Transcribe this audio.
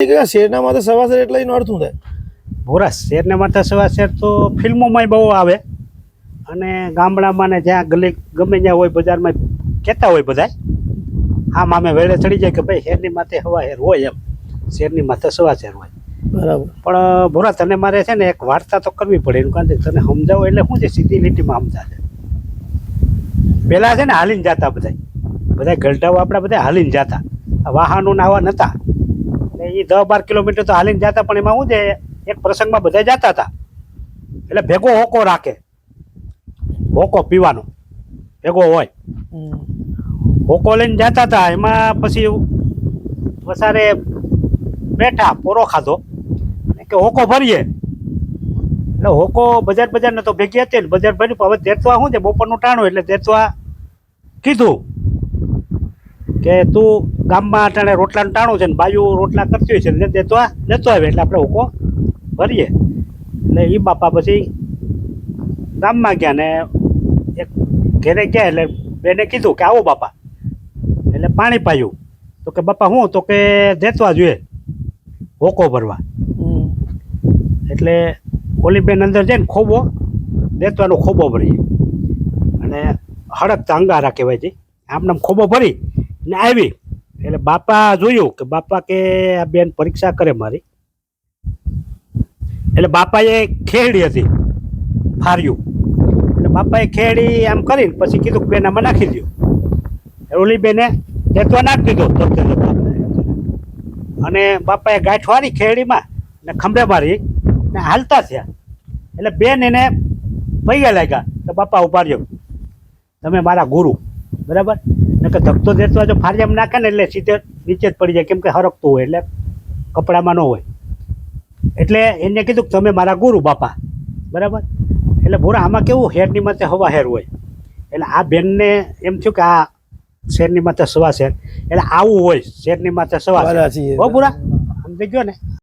શેરના માથે સવા શેર એટલે એનો શું થાય? ભોરા શેરને માથે સવા શેર તો ફિલ્મોમાંય બહુ આવે. અને ગામડામાં ને જ્યાં ગલી ગમે ત્યાં હોય બજારમાં કહેતા હોય બધાય હા મામે વેળે ચડી જાય કે ભાઈ શેરની માથે હવા શેર હોય એમ. શેરની માથે સવા શેર હોય. બરાબર. પણ ભોરા તને મારે છે ને એક વાર્તા તો કરવી પડે એનું કારણ કે તને સમજાવો એટલે શું છે સીધી લીટીમાં સમજાશે પહેલાં છે ને હાલીને જતા બધા બધા ગલટાઓ આપણા બધા હાલીને જતા. વાહનો ને આવા નહોતા એટલે એ દસ બાર કિલોમીટર તો હાલીને જતા, પણ એમાં શું છે, એક પ્રસંગમાં બધા જતા હતા. એટલે ભેગો હોકો રાખે. હોકો પીવાનો. ભેગો હોય. હોકો લઈને જતા હતા, એમાં પછી વસારે બેઠા, પોરો ખાધો. કે હોકો ભરીએ. એટલે હોકો બજાર બજારને તો ભેગી હતી બજાર ભર્યું હવે દેતવા શું છે, બપોરનું ટાણું, એટલે દેતવા કીધું. કે તું ગામમાં અટાણે રોટલાનું ટાણું છે ને બાજુ રોટલા કરતી હોય છે ને દેતવા લેતો આવે એટલે આપણે હોકો ભરીએ. એટલે એ બાપા પછી ગામમાં ગયા ને એક ઘેરે ગયા એટલે બેને કીધું કે આવો બાપા. એટલે પાણી પાયું. તો કે બાપા હું? તો કે દેતવા જોઈએ. હોકો ભરવા. એટલે ઓલી બેન અંદર જઈને ખોબો દેતવાનો ખોબો ભરીએ. અને હડકતા અંગારા કહેવાય છે. આમનામ ખોબો ભરી ને આવી. એટલે બાપા જોયું કે બાપા કે આ બેન પરીક્ષા કરે મારી. એટલે બાપાએ ખેડી હતી ફાર્યું. એટલે બાપાએ ખેડી આમ કરીને પછી કીધું કે બેન આમાં નાખી દો ઓલી બેને દેતવા નાખી દીધો. તરત જ અને બાપાએ ગાંઠ વાળી ખેડીમાં ને ખંભે મારી ને હાલતા થયા. એટલે બેન એને પૈયા લાગ્યા. તો બાપા ઉપાડ્યો તમે મારા ગુરુ. બરાબર? નકર કે દેતો જો ફારિયામાં નાખે ને એટલે સીધે નીચે જ પડી જાય કેમ કે હરકતું હોય એટલે કપડામાં ન હોય. એટલે એને કીધું કે તમે મારા ગુરુ બાપા. બરાબર? એટલે ભૂરા આમાં કેવું હેરની માથે હવા હેર હોય? એટલે આ બેનને એમ થયું કે આ શેરની માથે સવા શેર એટલે આવું હોય શેરની માથે સવા શેર. હો ભૂરા સમજી ગયો ને?